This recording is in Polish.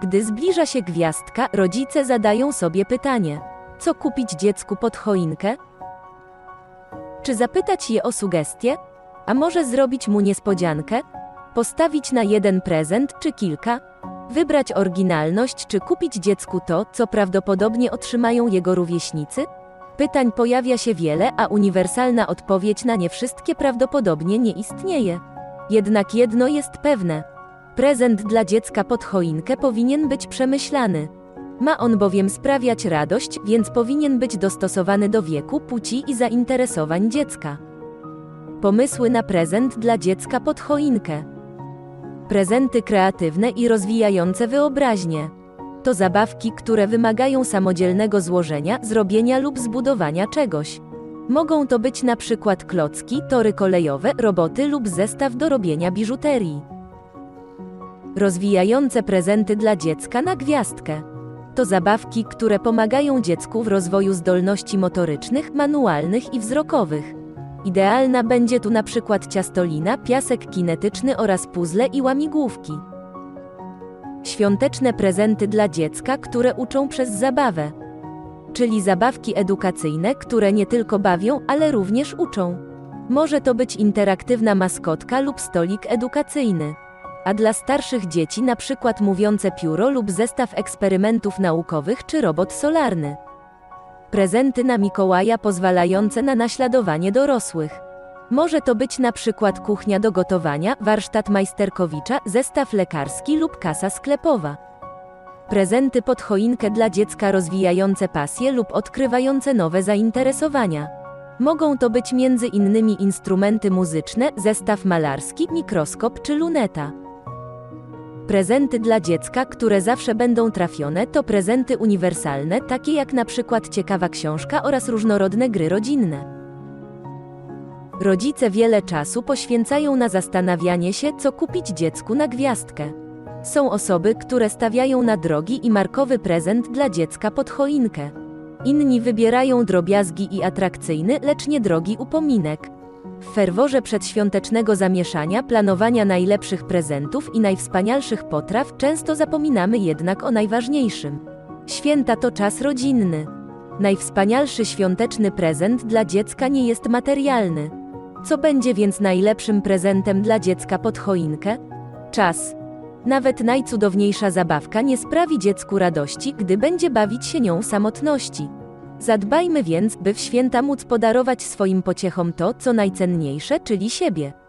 Gdy zbliża się gwiazdka, rodzice zadają sobie pytanie: co kupić dziecku pod choinkę? Czy zapytać je o sugestie? A może zrobić mu niespodziankę? Postawić na jeden prezent czy kilka? Wybrać oryginalność czy kupić dziecku to, co prawdopodobnie otrzymają jego rówieśnicy? Pytań pojawia się wiele, a uniwersalna odpowiedź na nie wszystkie prawdopodobnie nie istnieje. Jednak jedno jest pewne. Prezent dla dziecka pod choinkę powinien być przemyślany. Ma on bowiem sprawiać radość, więc powinien być dostosowany do wieku, płci i zainteresowań dziecka. Pomysły na prezent dla dziecka pod choinkę. Prezenty kreatywne i rozwijające wyobraźnię. To zabawki, które wymagają samodzielnego złożenia, zrobienia lub zbudowania czegoś. Mogą to być na przykład klocki, tory kolejowe, roboty lub zestaw do robienia biżuterii. Rozwijające prezenty dla dziecka na gwiazdkę. To zabawki, które pomagają dziecku w rozwoju zdolności motorycznych, manualnych i wzrokowych. Idealna będzie tu na przykład ciastolina, piasek kinetyczny oraz puzzle i łamigłówki. Świąteczne prezenty dla dziecka, które uczą przez zabawę. Czyli zabawki edukacyjne, które nie tylko bawią, ale również uczą. Może to być interaktywna maskotka lub stolik edukacyjny. A dla starszych dzieci na przykład mówiące pióro lub zestaw eksperymentów naukowych czy robot solarny. Prezenty na Mikołaja pozwalające na naśladowanie dorosłych. Może to być na przykład kuchnia do gotowania, warsztat majsterkowicza, zestaw lekarski lub kasa sklepowa. Prezenty pod choinkę dla dziecka rozwijające pasje lub odkrywające nowe zainteresowania. Mogą to być między innymi instrumenty muzyczne, zestaw malarski, mikroskop czy luneta. Prezenty dla dziecka, które zawsze będą trafione, to prezenty uniwersalne, takie jak na przykład ciekawa książka oraz różnorodne gry rodzinne. Rodzice wiele czasu poświęcają na zastanawianie się, co kupić dziecku na gwiazdkę. Są osoby, które stawiają na drogi i markowy prezent dla dziecka pod choinkę. Inni wybierają drobiazgi i atrakcyjny, lecz nie drogi upominek. W ferworze przedświątecznego zamieszania, planowania najlepszych prezentów i najwspanialszych potraw często zapominamy jednak o najważniejszym. Święta to czas rodzinny. Najwspanialszy świąteczny prezent dla dziecka nie jest materialny. Co będzie więc najlepszym prezentem dla dziecka pod choinkę? Czas. Nawet najcudowniejsza zabawka nie sprawi dziecku radości, gdy będzie bawić się nią samotności. Zadbajmy więc, by w święta móc podarować swoim pociechom to, co najcenniejsze, czyli siebie.